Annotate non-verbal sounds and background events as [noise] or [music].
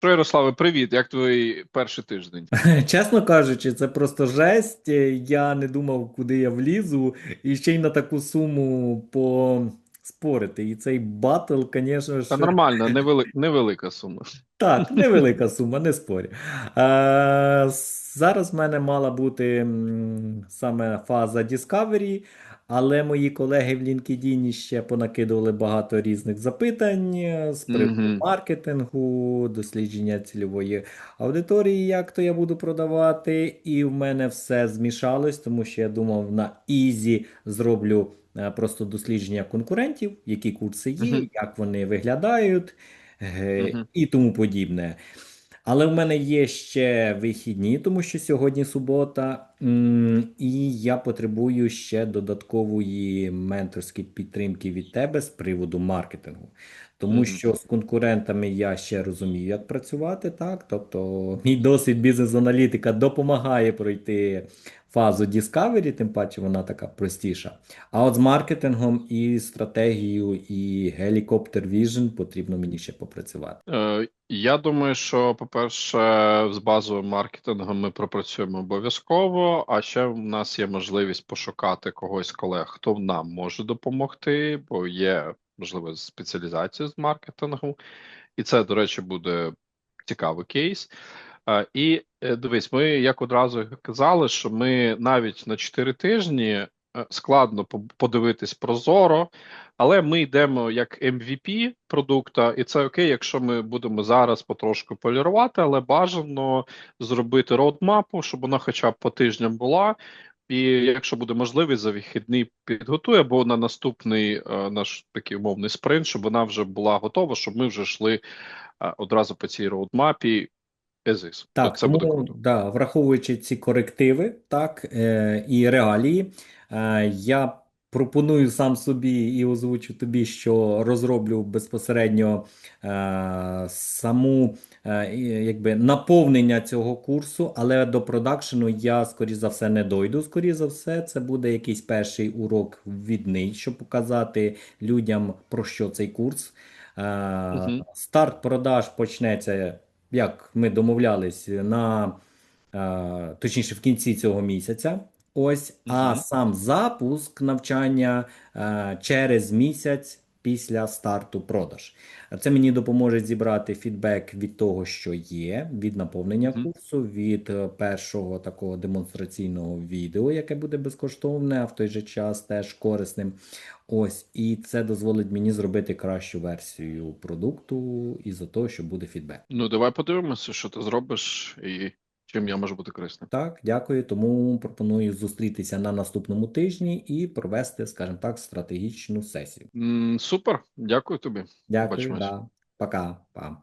Що, Ярославе, привіт. Як твій перший тиждень? [laughs] Чесно кажучи, це просто жесть. Я не думав, куди я влізу, і ще й на таку суму поспорити. І цей батл, звісно ж, нормально, невели... невелика сума. [laughs] так, невелика сума, не спорю. Зараз в мене мала бути саме фаза Discovery, але мої колеги в LinkedIn ще понакидували багато різних запитань е, з приводу Угу. маркетингу, дослідження цільової аудиторії, як то я буду продавати. І в мене все змішалось, тому що я думав на Easy зроблю е, просто дослідження конкурентів, які курси є, Угу. як вони виглядають е, Угу. і тому подібне. Але в мене є ще вихідні, тому що сьогодні субота, і я потребую ще додаткової менторської підтримки від тебе з приводу маркетингу. Тому що з конкурентами я ще розумію, як працювати, так? Тобто, мій досвід бізнес-аналітика допомагає пройти фазу Discovery, тим паче вона така простіша. А от з маркетингом і стратегією, і Helicopter Vision потрібно мені ще попрацювати. Е, я думаю, що, по-перше, з базовим маркетингом ми пропрацюємо обов'язково, а ще в нас є можливість пошукати когось колег, хто нам може допомогти, бо є, можливо, спеціалізація з маркетингу, і це, до речі, буде цікавий кейс. І е, дивись, ми як одразу казали, що ми навіть на 4 тижні складно по- подивитись прозоро, але ми йдемо як MVP продукта, і це окей, якщо ми будемо зараз потрошку полірувати, але бажано зробити роудмапу, щоб вона хоча б по тижням була. І якщо буде можливість, за вихідний підготує, або на наступний е, наш такий умовний спринт, щоб вона вже була готова, щоб ми вже йшли е, одразу по цій роудмапі is. Так, Це буде круто. да, враховуючи ці корективи, так, е, і реалії, е, я пропоную сам собі і озвучу тобі, що розроблю безпосередньо е, саму е, якби наповнення цього курсу, але до продакшену я, скоріш за все, не дойду. Скоріш за все, це буде якийсь перший урок ввідний, щоб показати людям, про що цей курс. Е, Угу. Старт продаж почнеться як ми домовлялись, на е, точніше в кінці цього місяця. Ось, а сам запуск навчання е, через місяць після старту продаж. Це мені допоможе зібрати фідбек від того, що є, від наповнення курсу, від е, першого такого демонстраційного відео, яке буде безкоштовне, а в той же час теж корисним. Ось, і це дозволить мені зробити кращу версію продукту із-за того, що буде фідбек. Ну, давай подивимося, що ти зробиш і чим я можу бути корисним. Так, дякую. Тому пропоную зустрітися на наступному тижні і провести, скажімо так, стратегічну сесію. М, Супер, дякую тобі. Дякую, Побачимось. да. Пока. Па.